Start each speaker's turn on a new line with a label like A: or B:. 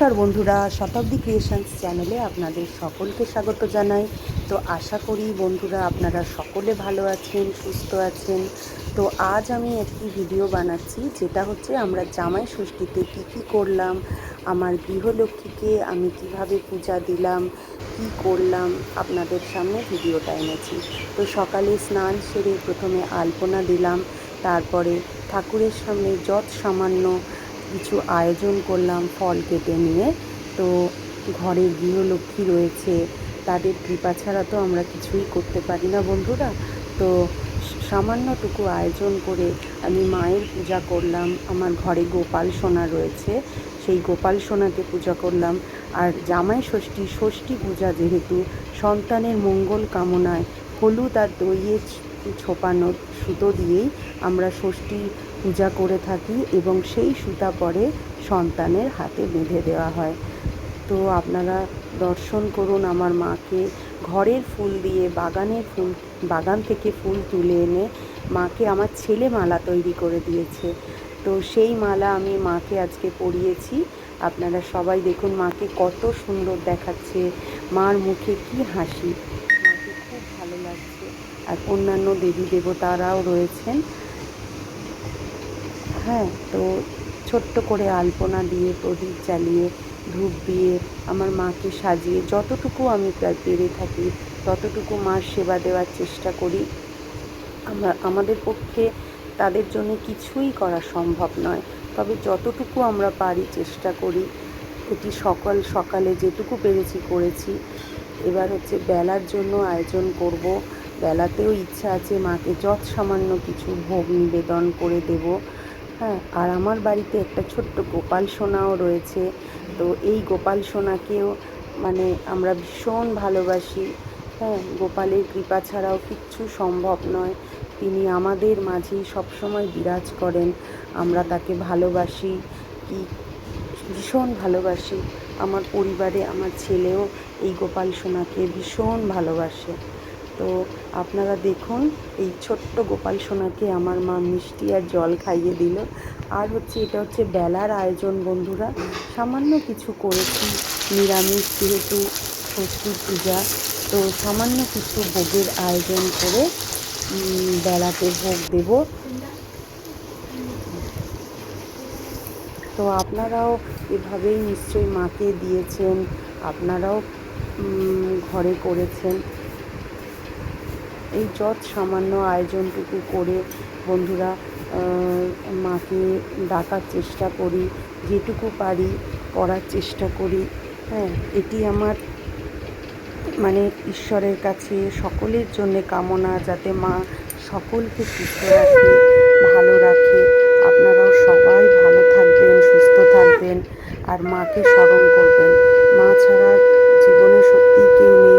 A: নমস্কার বন্ধুরা, শতাব্দী ক্রিয়েশনস চ্যানেলে আপনাদের সকলকে স্বাগত জানাই। তো আশা করি বন্ধুরা আপনারা সকলে ভালো আছেন, সুস্থ আছেন। তো আজ আমি একটি ভিডিও বানাচ্ছি, যেটা হচ্ছে আমরা জামাই ষষ্ঠীতে কী কী করলাম, আমার গৃহলক্ষ্মীকে আমি কীভাবে পূজা দিলাম, কি করলাম, আপনাদের সামনে ভিডিওটা এনেছি। তো সকালে স্নান সেরে প্রথমে আলপনা দিলাম, তারপরে ঠাকুরের সামনে যত সামান্য কিছু আয়োজন করলাম ফল কেটে নিয়ে। তো ঘরে গৃহলক্ষ্মী রয়েছে, তাদের কৃপা ছাড়া তো আমরা কিছুই করতে পারি না বন্ধুরা। তো সামান্যটুকু আয়োজন করে আমি মায়ের পূজা করলাম, আমার ঘরে গোপাল সোনা রয়েছে, সেই গোপাল সোনাকে পূজা করলাম। আর জামাই ষষ্ঠী ষষ্ঠী পূজা যেহেতু, সন্তানের মঙ্গল কামনায় হলুদ আর দইয়ের ছোপানো সুতো দিয়েই আমরা ষষ্ঠী পূজা করে থাকি এবং সেই সুতা পরে সন্তানের হাতে বেঁধে দেওয়া হয়। তো আপনারা দর্শন করুন আমার মাকে। ঘরের ফুল দিয়ে, বাগানের ফুল, বাগান থেকে ফুল তুলে এনে মাকে আমার ছেলে মালা তৈরি করে দিয়েছে। তো সেই মালা আমি মাকে আজকে পরিয়েছি। আপনারা সবাই দেখুন মাকে কত সুন্দর দেখাচ্ছে। মার মুখে কি হাসি। মাকে খুব ভালো লাগছে। আর অন্যান্য দেবী দেবতারাও রয়েছেন। হ্যাঁ তো ছোট্ট করে আলপনা দিয়ে, প্রদীপ জ্বালিয়ে, ধূপ দিয়ে, আমার মাকে সাজিয়ে যতটুকু আমি পেরে থাকি, ততটুকু মার সেবা দেওয়ার চেষ্টা করি। আমরা, আমাদের পক্ষে তাদের জন্য কিছুই করা সম্ভব নয়। তবে যতটুকু আমরা পারি চেষ্টা করি। এটি সকাল, সকালে যেটুকু পেরেছি, করেছি। এবার হচ্ছে বেলার জন্য আয়োজন করব। বেলাতেও ইচ্ছা আছে মাকে যৎ সামান্য কিছু ভোগ নিবেদন করে দেব। হ্যাঁ আর আমার বাড়িতে একটা ছোট্ট গোপাল সোনাও রয়েছে। তো এই গোপাল সোনাকেও মানে আমরা ভীষণ ভালোবাসি। হ্যাঁ গোপালের কৃপা ছাড়াও কিচ্ছু সম্ভব নয়। তিনি আমাদের মাঝেই সবসময় বিরাজ করেন। আমরা তাকে ভালোবাসি, কি, ভীষণ ভালোবাসি। আমার পরিবারে আমার ছেলেও এই গোপাল সোনাকে ভীষণ ভালোবাসে। তো আপনারা দেখুন, এই ছোট্ট গোপাল সোনাকে আমার মা মিষ্টি আর জল খাইয়ে দিল। আর হচ্ছে এটা হচ্ছে বেলার আয়োজন বন্ধুরা। সামান্য কিছু করেছি, নিরামিষ যেহেতু ষষ্ঠীর পূজা, তো সামান্য কিছু ভোগের আয়োজন করে বেলাতে ভোগ দেব। তো আপনারাও এভাবেই নিশ্চয়ই মাকে দিয়েছেন, আপনারাও ঘরে করেছেন। এই যত সামান্য আয়োজনটুকু করে বন্ধুরা মাকে ডাকার চেষ্টা করি, যেটুকু পারি করার চেষ্টা করি হ্যাঁ এটি আমার মানে ঈশ্বরের কাছে, সকলের জন্য কামনা যাতে মা সকলকে সুস্থ রাখে, ভালো রাখে। আপনারাও সবাই ভালো থাকবেন, সুস্থ থাকবেন, আর মাকে স্মরণ করবেন। মা ছাড়া জীবনে সত্যি কেউ নেই।